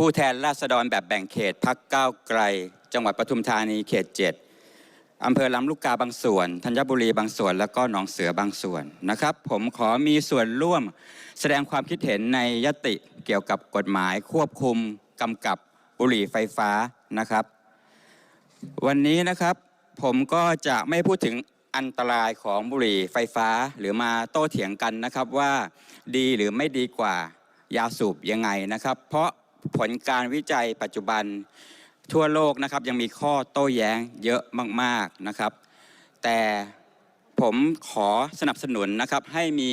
ผู้แทนราษฎรแบบแบ่งเขตพักก้าวไกล จังหวัดปทุมธานีเขต 7อำเภอลำลูกกาบางส่วน ธัญบุรีบางส่วน แล้วก็หนองเสือบางส่วนนะครับ ผมขอมีส่วนร่วมแสดงความคิดเห็นในยติเกี่ยวกับกฎหมายควบคุมกำกับบุหรี่ไฟฟ้านะครับ วันนี้นะครับผมก็จะไม่พูดถึงอันตรายของบุหรี่ไฟฟ้าหรือมาโต้เถียงกันนะครับว่าดีหรือไม่ดีกว่ายาสูบยังไงนะครับ เพราะ ผลการวิจัยปัจจุบันทั่วโลกนะครับยังมีข้อโต้แย้งเยอะมากๆนะครับ แต่ผมขอสนับสนุนนะครับให้มี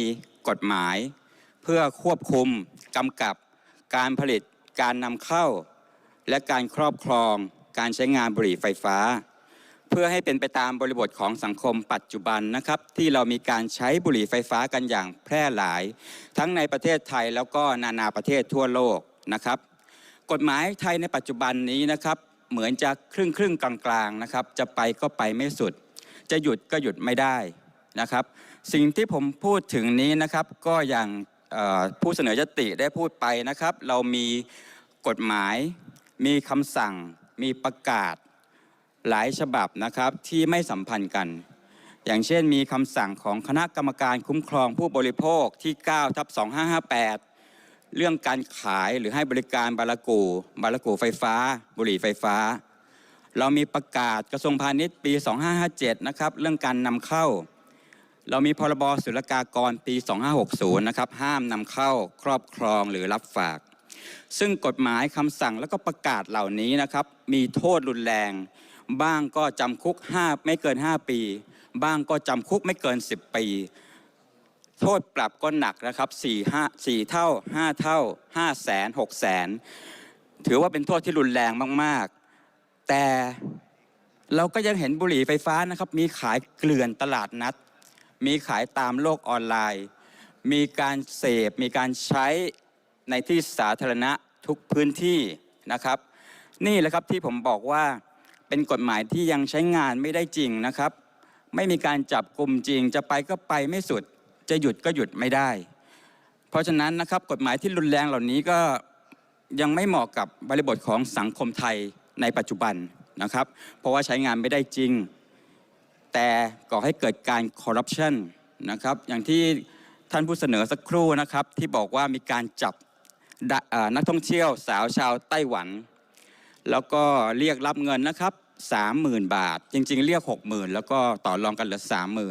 กฎหมายเพื่อควบคุมกำกับการผลิตการนำเข้า และการครอบครองการใช้งานบุหรี่ไฟฟ้า เพื่อให้เป็นไปตามบริบทของสังคมปัจจุบันนะครับ ที่เรามีการใช้บุหรี่ไฟฟ้ากันอย่างแพร่หลาย ทั้งในประเทศไทยแล้วก็นานาประเทศทั่วโลกนะครับ กฎหมายไทยในปัจจุบันนี้นะครับ เหมือนจะครึ่งครึ่งกลางๆนะครับ จะไปก็ไปไม่สุด จะหยุดก็หยุดไม่ได้นะครับ สิ่งที่ผมพูดถึงนี้นะครับก็อย่างผู้เสนอยติได้พูดไปนะครับ เรามีกฎหมายมีคำสั่ง มีประกาศหลายฉบับนะครับที่ไม่สัมพันธ์กัน อย่างเช่นมีคำสั่งของคณะกรรมการคุ้มครองผู้บริโภคที่ 9 ทับ 2558 เรื่องการขายหรือให้บริการบาลากูบาลากูไฟฟ้า บุหรี่ไฟฟ้า เรามีประกาศกระทรวงพาณิชย์ปี 2557 นะครับ เรื่องการนำเข้า เรามีพรบศุลกากรปี 2560 นะครับ ห้ามนำเข้าครอบครองหรือรับฝาก ซึ่งกฎหมายคำสั่งแล้วก็ประกาศเหล่านี้นะครับ มีโทษรุนแรง บ้างก็จำคุก 5 ไม่เกิน 5 ปี บ้างก็จำคุกไม่เกิน 10 ปี โทษปรับก็หนักนะครับ4 5 4เท่า 5 เท่า 5 แสน6แสนถือว่าเป็นโทษที่รุนแรงมาก ๆ แต่เราก็ยังเห็นบุหรี่ไฟฟ้านะครับ มีขายเกลื่อนตลาดนัด มีขายตามโลกออนไลน์ มีการเสพ มีการใช้ในที่สาธารณะทุกพื้นที่นะครับ นี่แหละครับที่ผมบอกว่าเป็นกฎหมายที่ยังใช้งานไม่ได้จริงนะครับ ไม่มีการจับกลุ่มจริงจะไปก็ไปไม่สุด จะหยุดก็หยุดไม่ได้ เพราะฉะนั้นนะครับกฎหมายที่รุนแรงเหล่านี้ก็ยังไม่เหมาะกับบริบทของสังคมไทยในปัจจุบันนะครับ เพราะว่าใช้งานไม่ได้จริง แต่ก่อให้เกิดการคอร์รัปชันนะครับอย่างที่ท่านผู้เสนอสักครู่นะครับที่บอกว่ามีการจับนักท่องเที่ยวสาวชาวไต้หวัน แล้วก็เรียกรับเงินนะครับ 30,000 บาท จริง ๆ เรียก 60,000 แล้วก็ต่อรองกันเหลือ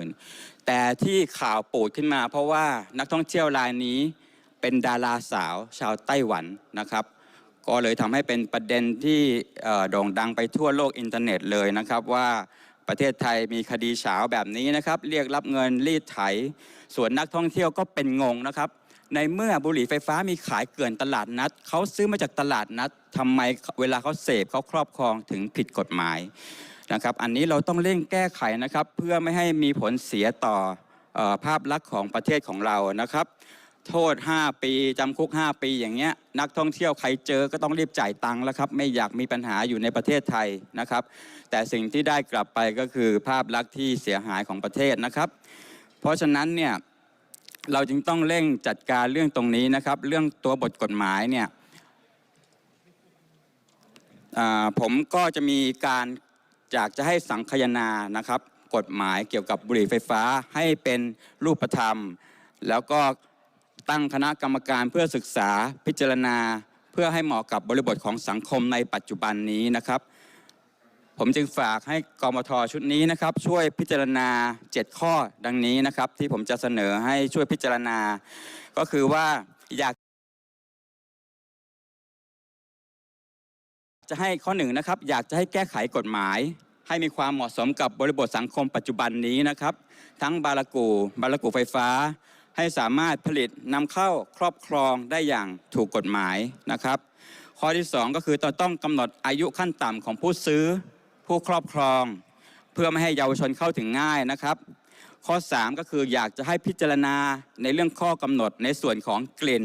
30,000 แต่ที่ข่าวปูดขึ้นมา เพราะว่านักท่องเที่ยวรายนี้เป็นดาราสาวชาวไต้หวันนะครับก็เลยทำให้เป็นประเด็นที่โด่งดังไปทั่วโลกอินเทอร์เน็ตเลยนะครับว่าประเทศไทยมีคดีเฉาแบบนี้นะครับ เรียกรับเงินรีดไถ ส่วนนักท่องเที่ยวก็เป็นงงนะครับ ในเมื่อบุหรี่ไฟฟ้ามีขายเกลื่อนตลาดนัดเขาซื้อมาจากตลาดนัดทำไมเวลาเขาเสพเขาครอบครองถึงผิดกฎหมายนะครับอันนี้เราต้องเร่งแก้ไขนะครับ เพื่อไม่ให้มีผลเสียต่อเออภาพลักษณ์ของประเทศของเรานะครับ โทษ 5 ปีจำคุก 5 ปีอย่างเงี้ยนักท่องเที่ยวใครเจอก็ต้องรีบจ่ายตังค์แล้วครับ ไม่อยากมีปัญหาอยู่ในประเทศไทยนะครับ แต่สิ่งที่ได้กลับไปก็คือภาพลักษณ์ที่เสียหายของประเทศนะครับ เพราะฉะนั้นเนี่ย เราจึงต้องเร่งจัดการเรื่องตรงนี้นะครับ เรื่องตัวบทกฎหมายเนี่ยผมก็จะมีการอยากจะให้สังคายนานะครับ กฎหมายเกี่ยวกับบุหรี่ไฟฟ้าให้เป็นรูปธรรม แล้วก็ตั้งคณะกรรมการเพื่อศึกษาพิจารณา เพื่อให้เหมาะกับบริบทของสังคมในปัจจุบันนี้นะครับ ผมจึงฝากให้กมทชุดนี้นะครับ ช่วยพิจารณา 7 ข้อดังนี้นะครับ ที่ผมจะเสนอให้ช่วยพิจารณา ก็คือว่าอยากจะให้ข้อหนึ่งนะครับ อยากจะให้แก้ไขกฎหมาย ให้มีความเหมาะสมกับบริบทสังคมปัจจุบันนี้นะครับ ทั้งบาลากู บาลากูไฟฟ้า ให้สามารถผลิตนำเข้าครอบครองได้อย่างถูกกฎหมายนะครับ ข้อที่ 2 ก็คือต้องกำหนดอายุขั้นต่ำของผู้ซื้อ ผู้ครอบครอง เพื่อไม่ให้เยาวชนเข้าถึงง่ายนะครับ ข้อ 3 ก็คืออยากจะให้พิจารณาในเรื่องข้อกำหนดในส่วนของกลิ่น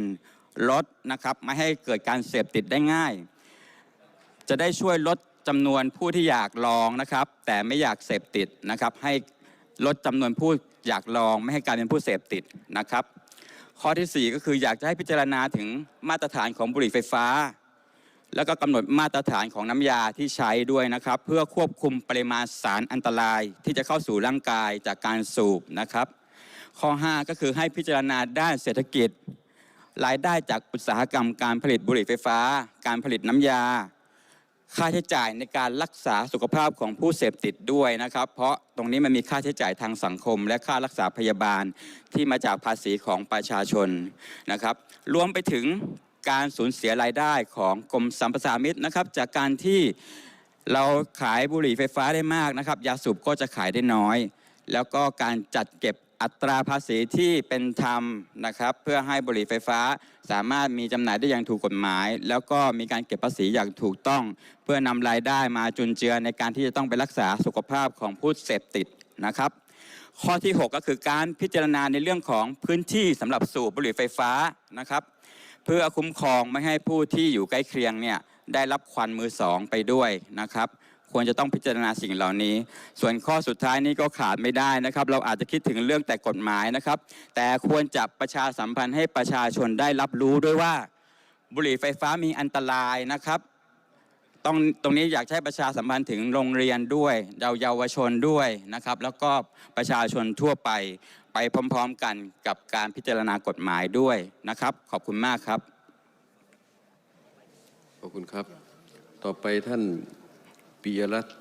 รสนะครับไม่ให้เกิดการเสพติดได้ง่าย จะได้ช่วยลดจำนวนผู้ที่อยากลองนะครับ แต่ไม่อยากเสพติดนะครับ ให้ลดจำนวนผู้อยากลอง ไม่ให้กลารเป็นผู้เสพติดนะครับ ข้อทีสี่ 4 ก็คืออยากจะให้พิจารณาถึงมาตรฐานของบุหรี่ไฟฟ้า แล้วก็กำหนดมาตรฐานของน้ำยาที่ใช้ด้วยนะครับ เพื่อควบคุมปริมาณสารอันตรายที่จะเข้าสู่ร่างกายจากการสูบนะครับ ข้อ 5 ก็คือให้พิจารณาด้านเศรษฐกิจ รายได้จากอุตสาหกรรมการผลิตบุหรี่ไฟฟ้า การผลิตน้ำยา ค่าใช้จ่ายในการรักษาสุขภาพของผู้เสพติดด้วยนะครับ เพราะตรงนี้มันมีค่าใช้จ่ายทางสังคม และค่ารักษาพยาบาลที่มาจากภาษีของประชาชนนะครับ รวมไปถึง การสูญเสียรายได้ของกรมสัมปทานมิตรนะครับ จากการที่เราขายบุหรี่ไฟฟ้าได้มากนะครับ ยาสูบก็จะขายได้น้อย แล้วก็การจัดเก็บอัตราภาษีที่เป็นธรรมนะครับ เพื่อให้บุหรี่ไฟฟ้าสามารถมีจำหน่ายได้อย่างถูกกฎหมาย แล้วก็มีการเก็บภาษีอย่างถูกต้อง เพื่อนำรายได้มาจุนเจือในการที่จะต้องไปรักษาสุขภาพของผู้เสพติดนะครับ ข้อที่ 6 ก็คือการพิจารณาในเรื่องของพื้นที่สำหรับสูบบุหรี่ไฟฟ้านะครับ เพื่อคุ้มครองไม่ให้ผู้ที่อยู่ใกล้เคียงเนี่ยได้รับควันมือสองไปด้วยนะครับควรจะต้องพิจารณาสิ่งเหล่านี้ ส่วนข้อสุดท้ายนี้ก็ขาดไม่ได้นะครับ เราอาจจะคิดถึงเรื่องแต่กฎหมายนะครับ แต่ควรจะประชาสัมพันธ์ให้ประชาชนได้รับรู้ด้วยว่า บุหรี่ไฟฟ้ามีอันตรายนะครับ ต้องตรงนี้อยากให้ประชาสัมพันธ์ถึงโรงเรียนด้วยเยาเยาวชนด้วยนะครับ แล้วก็ประชาชนทั่วไปไปพร้อมๆกันกับการพิจารณากฎหมายด้วยนะครับ ขอบคุณมากครับ ขอบคุณครับ ต่อไปท่านปิยรัตน์